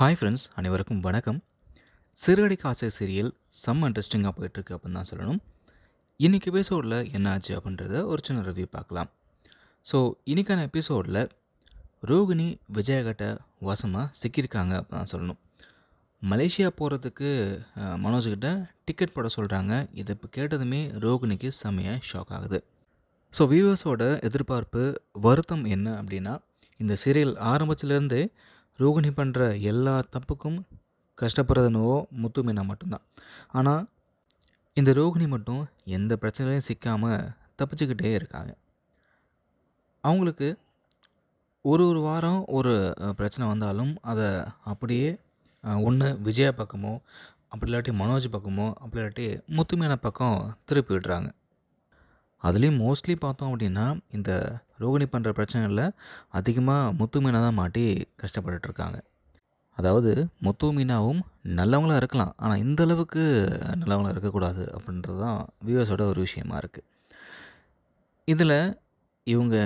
Hi friends அனைவருக்கும் வணக்கம். சிறுகடி காசை சீரியல் செம்ம இன்ட்ரெஸ்டிங்காக போயிட்டுருக்கு அப்படின்னு தான் சொல்லணும். இன்றைக்கி எபிசோடில் என்ன ஆச்சு அப்படின்றத ஒரு சின்ன ரிவ்யூ பார்க்கலாம். ஸோ இன்றைக்கான எபிசோடில் ரோகிணி விஜயகட்ட வசமாக சிக்கியிருக்காங்க அப்படின்னு தான் சொல்லணும். மலேசியா போகிறதுக்கு மனோஜ்கிட்ட டிக்கெட் போட சொல்கிறாங்க இதை இப்போ கேட்டதுமே ரோகிணிக்கு செம்மையாக ஷாக் ஆகுது. ஸோ வியூவர்ஸோட எதிர்பார்ப்பு வருத்தம் என்ன அப்படின்னா இந்த சீரியல் ஆரம்பத்துலேருந்தே ரோகிணி பண்ணுற எல்லா தப்புக்கும் கஷ்டப்படுறதுனவோ முத்து மீனா மட்டும்தான். ஆனால் இந்த ரோகிணி மட்டும் எந்த பிரச்சனையும் சிக்காமல் தப்பிச்சுக்கிட்டே இருக்காங்க. அவங்களுக்கு ஒரு ஒரு வாரம் ஒரு பிரச்சனை வந்தாலும் அதை அப்படியே ஒன்று விஜயா பக்கமோ அப்படி இல்லாட்டி மனோஜ் பக்கமோ அப்படி இல்லாட்டி முத்துமீனா பக்கம் திருப்பி விடுறாங்க அதுலேயும் மோஸ்ட்லி பார்த்தோம் அப்படின்னா இந்த ரோகிணி பண்ணுற பிரச்சனைகளில் அதிகமாக முத்து மீனா தான் மாட்டி கஷ்டப்பட்டுட்ருக்காங்க அதாவது முத்து மீனாவும் நல்லவங்களாக இருக்கலாம். ஆனால் இந்த அளவுக்கு நல்லவங்களா இருக்கக்கூடாது அப்படின்றது தான் வியூவர்ஸோட ஒரு விஷயமா இருக்குது இதில் இவங்க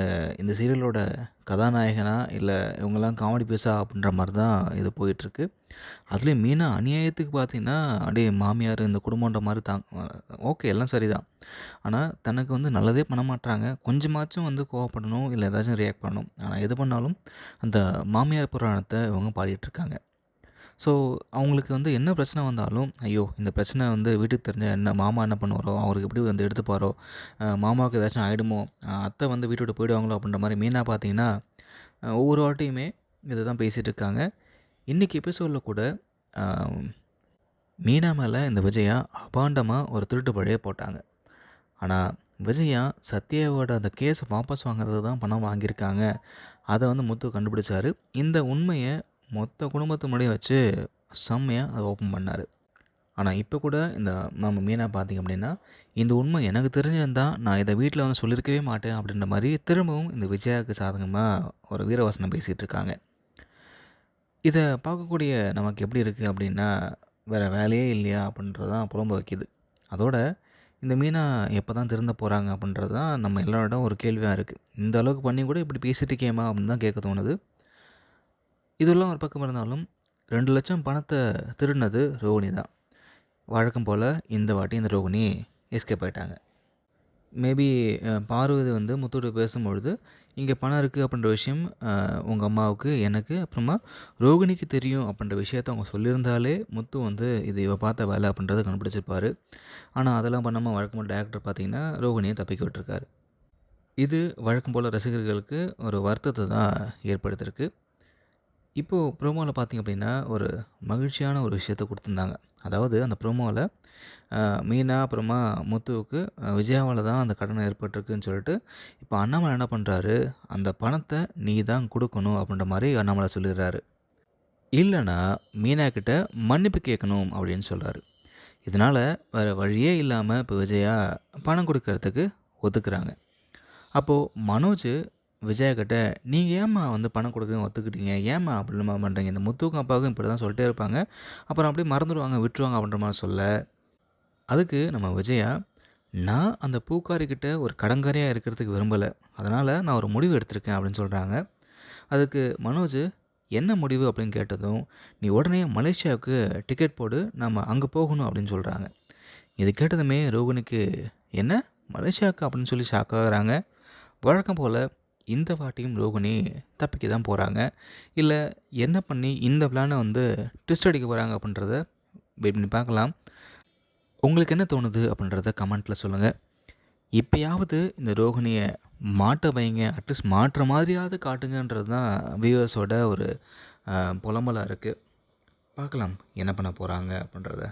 இந்த சீரியலோட கதாநாயகனா இல்லை இவங்கெல்லாம் காமெடி பீஸா அப்படின்ற மாதிரி தான் இது போயிட்டுருக்கு. அதுலேயும் மீனா அநியாயத்துக்கு பார்த்தீங்கன்னா அப்படியே மாமியார் இந்த குடும்பன்ற மாதிரி தான் ஓகே எல்லாம் சரிதான். ஆனால் தனக்கு வந்து நல்லதே பண்ண மாட்டாங்க கொஞ்சமாச்சும் வந்து கோவப்படணும் இல்லை ஏதாச்சும் ரியாக்ட் பண்ணணும். ஆனால் எது பண்ணாலும் அந்த மாமியார் புராணத்தை இவங்க பாடிட்டுருக்காங்க ஸோ அவங்களுக்கு வந்து என்ன பிரச்சனை வந்தாலும் ஐயோ இந்த பிரச்சனை வந்து வீட்டுக்கு தெரிஞ்ச என்ன மாமா என்ன பண்ணுவாரோ அவருக்கு எப்படி வந்து எடுத்துப்பாரோ மாமாவுக்கு ஏதாச்சும் ஆகிடுமோ அத்தை வந்து வீட்டோட விட்டு போயிடுவாங்களோ அப்படின்ற மாதிரி மெயினாக பார்த்தீங்கன்னா ஒவ்வொரு வாட்டியுமே இதை தான் பேசிகிட்டு இருக்காங்க. இன்றைக்கி எபிசோடில் கூட மீனா மேலே இந்த விஜயா அபாண்டமாக ஒரு திருட்டு பழைய போட்டாங்க. ஆனால் விஜயா சத்யாவோட அந்த கேஸை வாபஸ் வாங்குறது தான் பணம் வாங்கியிருக்காங்க. அதை வந்து முத்து கண்டுபிடிச்சாரு. இந்த உண்மையை மொத்த குடும்பத்து முன்னாடி வச்சு செம்மையாக அதை ஓப்பன் பண்ணார். ஆனால் இப்போ கூட இந்த நம்ம மீனா பார்த்தீங்க அப்படின்னா இந்த உண்மை எனக்கு தெரிஞ்சிருந்தால் நான் இதை வீட்டில் வந்து சொல்லியிருக்கவே மாட்டேன் அப்படின்ற மாதிரி திரும்பவும் இந்த விஜயாவுக்கு சாதகமாக ஒரு வீரவசனம் பேசிகிட்டு இருக்காங்க. இதை பார்க்கக்கூடிய நமக்கு எப்படி இருக்குது அப்படின்னா வேறு வேலையே இல்லையா அப்படின்றது தான் புலம்ப வைக்கிது. அதோட இந்த மீனா எப்போ தான் திருந்த போகிறாங்க அப்படின்றது தான் நம்ம எல்லாரோட ஒரு கேள்வியாக இருக்குது இந்த அளவுக்கு பண்ணி கூட இப்படி பேசிட்டு இருக்கேமா அப்படின்னு தான் கேட்க தோணுது. இதெல்லாம் ஒரு பக்கம் இருந்தாலும் ரெண்டு லட்சம் பணத்தை திருடினது ரோகிணி தான். வழக்கம் போல் இந்த வாட்டி இந்த ரோகிணி எஸ்கேப் ஆகிட்டாங்க மேபி பார்வதி வந்து முத்தோடு பேசும்பொழுது இங்கே பணம் இருக்குது அப்படின்ற விஷயம் உங்கள் அம்மாவுக்கு எனக்கு அப்புறமா ரோகிணிக்கு தெரியும் அப்படின்ற விஷயத்த அவங்க சொல்லியிருந்தாலே முத்து வந்து இது இவ பார்த்த வேலை அப்படின்றத கண்டுபிடிச்சிருப்பாரு. ஆனால் அதெல்லாம் பண்ணாமல் வழக்கமாக டேரக்டர் பார்த்தீங்கன்னா ரோகிணியை தப்பிக்க விட்டுருக்காரு. இது வழக்கம் போல் ரசிகர்களுக்கு ஒரு வருத்தத்தை தான் ஏற்படுத்தியிருக்கு. இப்போது ப்ரோமோவில் பார்த்தீங்க அப்படின்னா ஒரு மகிழ்ச்சியான ஒரு விஷயத்த கொடுத்துருந்தாங்க. அதாவது அந்த ப்ரோமோவில் மீனா அப்புறமா முத்துவுக்கு விஜயாவில் விஜயாவால் தான் அந்த கடன் ஏற்பட்டிருக்குன்னு சொல்லிட்டு இப்போ அண்ணாமலை என்ன பண்ணுறாரு அந்த பணத்தை நீ தான் கொடுக்கணும் அப்படின்ற மாதிரி அண்ணாமலை சொல்லிடுறாரு. இல்லைன்னா மீனா கிட்ட மன்னிப்பு கேட்கணும் அப்படின்னு சொல்கிறாரு இதனால் வேறு வழியே இல்லாமல் இப்போ விஜயா பணம் கொடுக்கறதுக்கு ஒத்துக்கிறாங்க. அப்போது மனோஜ் விஜயகிட்ட நீங்கள் ஏம்மா வந்து பணம் கொடுக்குறீங்க ஒத்துக்கிட்டீங்க? ஏம்மா அப்படிமா பண்ணுறீங்க இந்த முத்துக்கும் அப்பாவுக்கும் இப்படி தான் சொல்லிட்டே இருப்பாங்க. அப்புறம் அப்படியே மறந்துடுவாங்க விட்டுருவாங்க அப்படின்ற மாதிரி சொல்ல. அதுக்கு நம்ம விஜயா நான் அந்த பூக்காரிக்கிட்ட ஒரு கடங்கரையாக இருக்கிறதுக்கு விரும்பலை. அதனால் நான் ஒரு முடிவு எடுத்திருக்கேன் அப்படின்னு சொல்கிறாங்க அதுக்கு மனோஜ் என்ன முடிவு? அப்படின்னு கேட்டதும் நீ உடனே மலேசியாவுக்கு டிக்கெட் போடு நம்ம அங்கே போகணும் அப்படின்னு சொல்கிறாங்க இது கேட்டதுமே ரோகனுக்கு என்ன? மலேசியாவுக்கு அப்படின்னு சொல்லி ஷாக்காகிறாங்க வழக்கம் போல் இந்த வாட்டியும் ரோகிணி தப்பிக்க தான் போகிறாங்க இல்லை என்ன பண்ணி இந்த பிளானை வந்து ட்விஸ்ட் அடிக்க போகிறாங்க அப்படின்றத வெயிட் பண்ணி பார்க்கலாம். உங்களுக்கு என்ன தோணுது அப்படின்றத கமெண்ட்டில் சொல்லுங்கள் இப்போயாவது இந்த ரோகிணியை மாட்ட வைங்க அட்லீஸ்ட் மாட்டுற மாதிரியாவது காட்டுங்கன்றது தான் வியூவர்ஸோட ஒரு புலம்பலாக இருக்குது பார்க்கலாம் என்ன பண்ண போகிறாங்க அப்படின்றத.